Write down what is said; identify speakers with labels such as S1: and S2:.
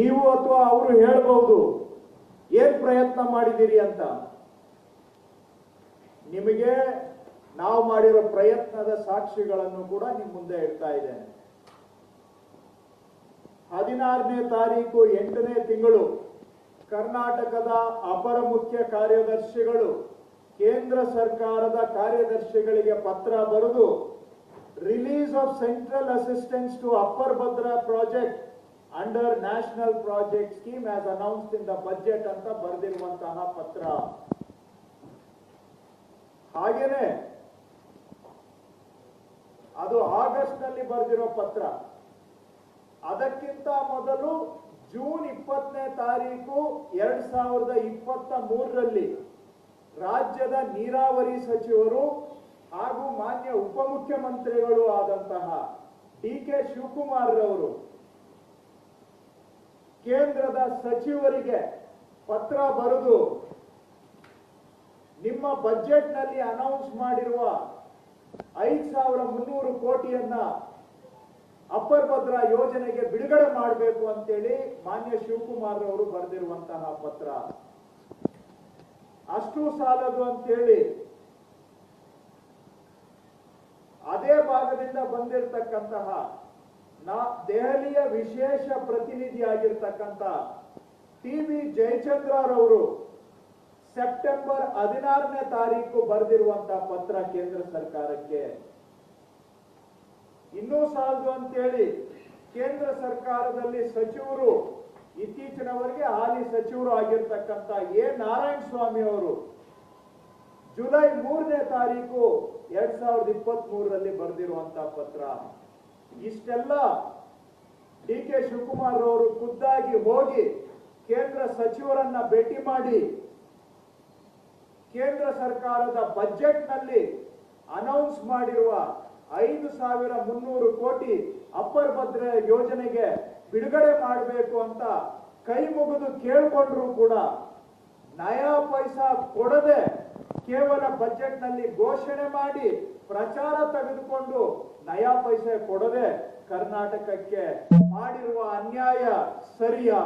S1: ನೀವು ಅಥವಾ ಅವರು ಹೇಳಬಹುದು ಏನ್ ಪ್ರಯತ್ನ ಮಾಡಿದಿರಿ ಅಂತ. ನಿಮಗೆ ನಾವು ಮಾಡಿರೋ ಪ್ರಯತ್ನದ ಸಾಕ್ಷಿಗಳನ್ನು ಕೂಡ ನಿಮ್ ಮುಂದೆ ಇಡ್ತಾ ಇದ್ದೇನೆ. ಹದಿನಾರನೇ ತಾರೀಕು ಎಂಟನೇ ತಿಂಗಳು ಕರ್ನಾಟಕದ ಅಪರ ಮುಖ್ಯ ಕಾರ್ಯದರ್ಶಿಗಳು, ಕೇಂದ್ರ ಸರ್ಕಾರದ ಕಾರ್ಯದರ್ಶಿಗಳಿಗೆ ಪತ್ರ ಬರೆದು, release of central assistance to upper Bhadra project under national project scheme as announced in the budget ಅಂತ ಬರೆದಿರುವಂತಹ ಪತ್ರ. ಹಾಗೇನೆ, ಅದು ಆಗಸ್ಟ್ನಲ್ಲಿ ಬರೆದಿರೋ ಪತ್ರ. ಅದಕ್ಕಿಂತ ಮೊದಲು ಜೂನ್ ಇಪ್ಪತ್ತನೇ ತಾರೀಕು ಎರಡ್ ಸಾವಿರದ ಇಪ್ಪತ್ತ ಮೂರರಲ್ಲಿ ರಾಜ್ಯದ ನೀರಾವರಿ ಸಚಿವರು ಹಾಗೂ ಮಾನ್ಯ ಉಪಮುಖ್ಯಮಂತ್ರಿಗಳು ಆದಂತಹ ಡಿ ಕೆ ಶಿವಕುಮಾರ್ ರವರು ಕೇಂದ್ರದ ಸಚಿವರಿಗೆ ಪತ್ರ ಬರೆದು ನಿಮ್ಮ ಬಜೆಟ್ನಲ್ಲಿ ಅನೌನ್ಸ್ ಮಾಡಿರುವ ಐದು ಸಾವಿರ ಮುನ್ನೂರು ಕೋಟಿಯನ್ನ ಅಪ್ಪರ್ ಭದ್ರ ಯೋಜನೆಗೆ ಬಿಡುಗಡೆ ಮಾಡಬೇಕು ಅಂತೇಳಿ ಮಾನ್ಯ ಶಿವಕುಮಾರ್ ಅವರು ಬರೆದಿರುವಂತಹ ಪತ್ರ. ಅಷ್ಟು ಸಾಲದು ಅಂತೇಳಿ ಅದೇ ಭಾಗದಿಂದ ಬಂದಿರತಕ್ಕಂತಹ ನಾ ದೆಹಲಿಯ ವಿಶೇಷ ಪ್ರತಿನಿಧಿಯಾಗಿರ್ತಕ್ಕಂಥ ಟಿ ವಿ ಜಯಚಂದ್ರರವರು ಸೆಪ್ಟೆಂಬರ್ ಹದಿನಾರನೇ ತಾರೀಕು ಬರೆದಿರುವಂತಹ ಪತ್ರ ಕೇಂದ್ರ ಸರ್ಕಾರಕ್ಕೆ. ಇನ್ನೂ ಸಾಲದು ಅಂತೇಳಿ ಕೇಂದ್ರ ಸರ್ಕಾರದಲ್ಲಿ ಸಚಿವರು ಇತ್ತೀಚಿನವರೆಗೆ ಹಾಲಿ ಸಚಿವರು ಆಗಿರ್ತಕ್ಕಂಥ ಎ ನಾರಾಯಣ ಸ್ವಾಮಿ ಅವರು ಜುಲೈ ಮೂರನೇ ತಾರೀಕು ಎರಡ್ ಸಾವಿರದ ಇಪ್ಪತ್ತ್ ಮೂರರಲ್ಲಿ ಬರೆದಿರುವಂತಹ ಪತ್ರ. ಇಷ್ಟೆಲ್ಲ ಡಿ ಕೆ ಶಿವಕುಮಾರ್ ಅವರು ಖುದ್ದಾಗಿ ಹೋಗಿ ಕೇಂದ್ರ ಸಚಿವರನ್ನ ಭೇಟಿ ಮಾಡಿ ಕೇಂದ್ರ ಸರ್ಕಾರದ ಬಜೆಟ್ನಲ್ಲಿ ಅನೌನ್ಸ್ ಮಾಡಿರುವ ಐದು ಸಾವಿರ ಮುನ್ನೂರು ಕೋಟಿ ಅಪ್ಪರ್ ಭದ್ರ ಯೋಜನೆಗೆ ಬಿಡುಗಡೆ ಮಾಡಬೇಕು ಅಂತ ಕೈ ಮುಗಿದು ಕೇಳಿಕೊಂಡ್ರು ಕೂಡ ನಯಾ ಪೈಸಾ ಕೊಡದೆ ಕೇವಲ ಬಜೆಟ್ನಲ್ಲಿ ಘೋಷಣೆ ಮಾಡಿ ಪ್ರಚಾರ ತೆಗೆದುಕೊಂಡು ನಯಾ ಪೈಸೆ ಕೊಡದೆ ಕರ್ನಾಟಕಕ್ಕೆ ಮಾಡಿರುವ ಅನ್ಯಾಯ ಸರಿಯಾ?